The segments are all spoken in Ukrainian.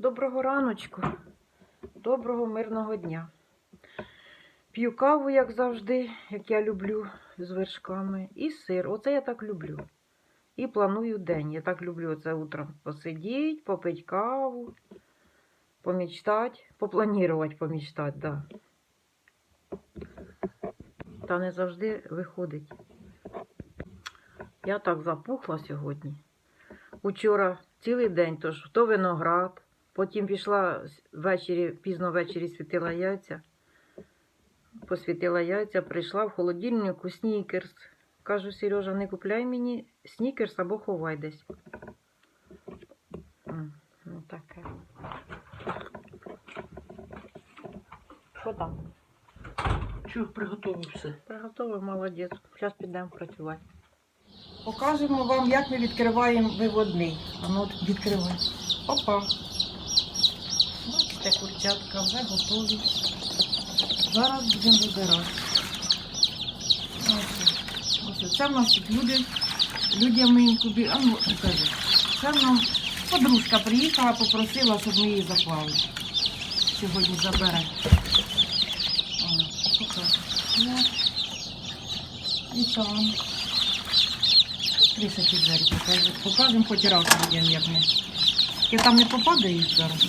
Доброго раночку, доброго мирного дня. П'ю каву, як завжди, як я люблю, з вершками, і сир. Оце я так люблю. І планую день. Я так люблю оце утром посидіти, попити каву, помічтати, попланувати, помічтати, да. Та не завжди виходить. Я так запухла сьогодні. Учора цілий день, тож то виноград, потім пішла ввечері, пізно ввечері світила яйця. Посвітила яйця, прийшла в холодильнику снікерс. Кажу, Сережа, не купляй мені снікерс або ховай десь. Ну, таке. Що там? Що, приготував все? Приготовив, молодець. Зараз підемо працювати. Покажемо вам, як ми відкриваємо виводний. А ну відкривай. Опа. Бачите, курчатка вже готові. Зараз будемо вибирати. Ось. Ось. Це в нас тут люди. Людям інкубі. А ну, покажи. Це нам подружка приїхала, попросила, щоб ми її заклали. Сьогодні забере. І там. Крисики двері покажемо. Покажемо хоч раз людям, як ми. Тільки там не попадають зараз.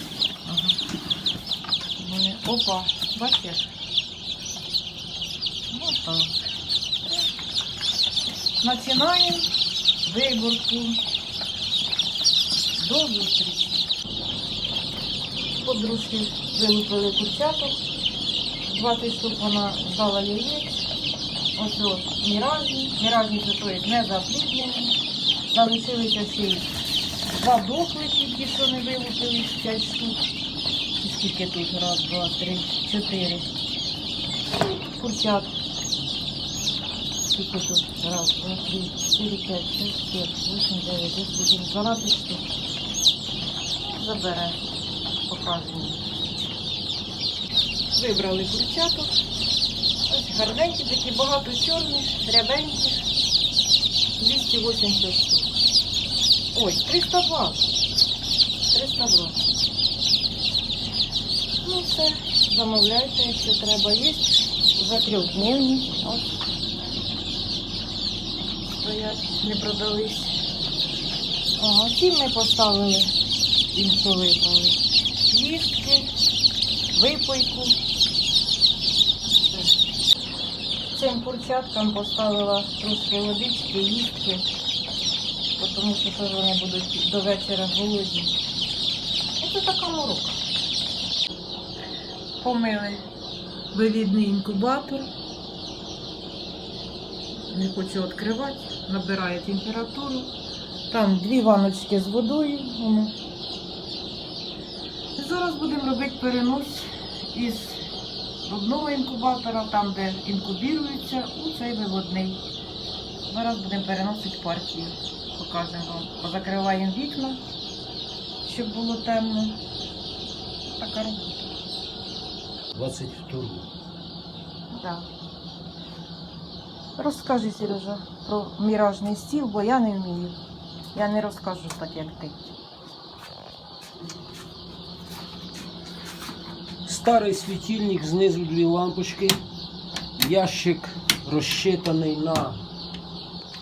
Опа, бачиш? Опа. Починаємо виборку. До зустрічі. Подружки вилупили курчаток. 20 штук вона здала яєць. Ось ось міражні, міражні це то не запліднені. Залишилися ще два дохлики, ті, що не вилупили, 5 штук. Скільки тут? Раз, два, три, чотири. Курчат. Скільки тут? Раз, два, три, чотири, п'ять, шість, сім, вісім, дев'ять, десять, один, дванадцять штук. Забере. Показуємо. Вибрали курчаток. Ось гарненькі такі, багато чорних, рябеньких. 280 штук. Ой, 302. 302. Ну все, замовляйте, якщо треба. Є вже трьохдневні. Ось. Стоять, не продались. Ага, ці ми поставили, іншу вибрали. Їстки, випойку. Цим курчаткам поставила трошки водички, їстки, тому що теж вони будуть до вечора голодні. Це така морока. Помили вивідний інкубатор. Не хочу відкривати, набирає температуру. Там дві ваночки з водою. Зараз будемо робити перенос із одного інкубатора, там, де інкубірується, у цей виводний. Зараз будемо переносити партію. Покажемо вам. Позакриваємо вікна, щоб було темно. Така робота. 22. Да. Розкажи, Сережа, про міражний стіл, бо я не вмію. Я не розкажу так, як ти. Старий світильник, знизу дві лампочки. Ящик розчитаний на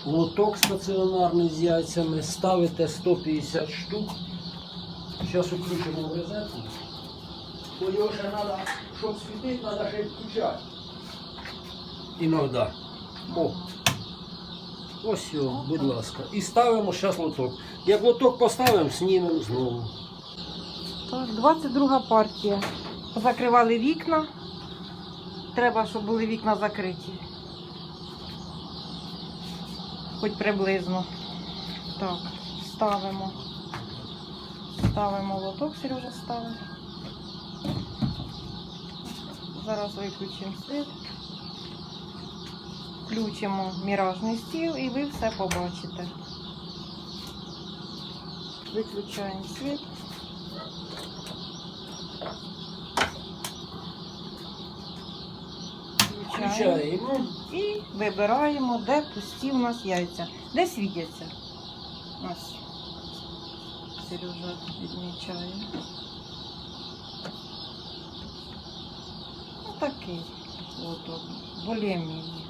лоток стаціонарний з яйцями. Ставите 150 штук. Зараз включимо в розетку. Бо його ще треба, щоб світити, треба ще включати. Іноді. О. Ось його, будь ласка. І ставимо зараз лоток. Як лоток поставимо, знімемо знову. Так, 22 партія. Закривали вікна. Треба, щоб були вікна закриті. Хоч приблизно. Так, ставимо. Ставимо лоток, Сережа ставить. Зараз виключимо світ. Включимо міражний стіл і ви все побачите. Виключаємо світ. Включаємо. І вибираємо, де пусті в нас яйця. Де світяться. Ось. Сережа відмічає. Такий лоток. Более-менее.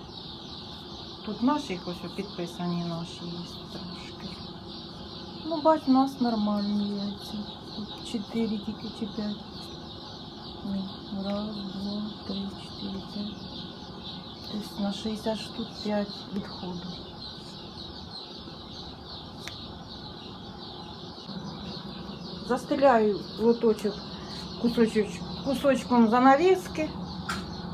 Тут наші ось підписані наші є трошки. Ну, бач, у нас нормальні яйця. Тут чотири тільки чи п'ять. Раз, два, три, чотири, п'ять. Тобто на 60 штук 5 відходу. Застеляю лоточок кусочок, кусочком занавіски.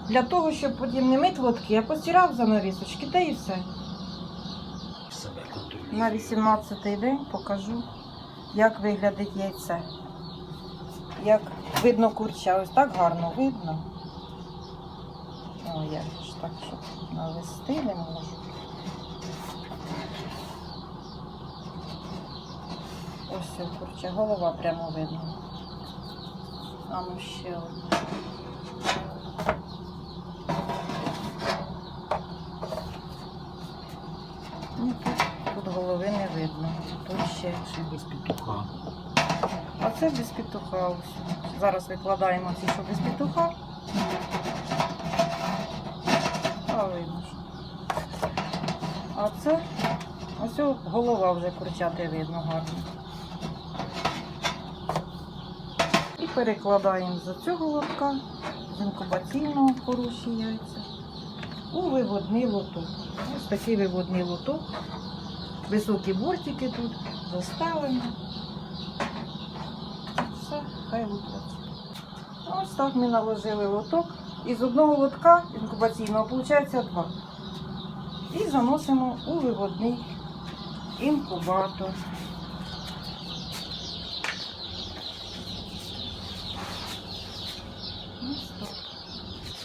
Для того, щоб потім не мити лотки, я постирав занавісочки, та і все. Себе. На 18-й день покажу, як виглядить яйце. Як видно курча, ось так гарно видно. О, я ж так, щоб навести не можу. Ось курча, голова прямо видно. А ну ще одна. Ну, тут, тут голови не видно. Тут ще. Всі без петуха. А це без петуха. Зараз викладаємо ці, що без петуха. А видно. А це ось голова вже курчати видно гарно. І перекладаємо з цього лотка, з інкубаційного хороші яйця, у виводний лоток. Ось такий виводний лоток. Високі бортики тут заставлені. Все, хай лупляться. Ось так ми наложили лоток. І з одного лотка інкубаційного виходить два. І заносимо у виводний інкубатор.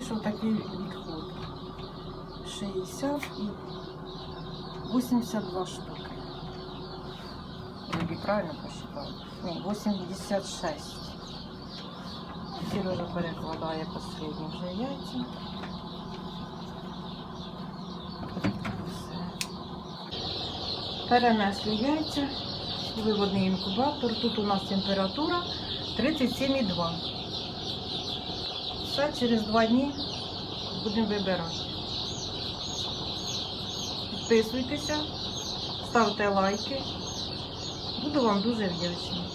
Що такий відход? 60 і 82 штуки. Вроде правильно посчитала? Ні, 86. Сережа перекладає останні вже яйця. Перенесли яйця виводний інкубатор. Тут у нас температура 37,2. Все, через два дні будемо вибирати. Підписуйтеся, ставте лайки. Буду вам дуже вдячна.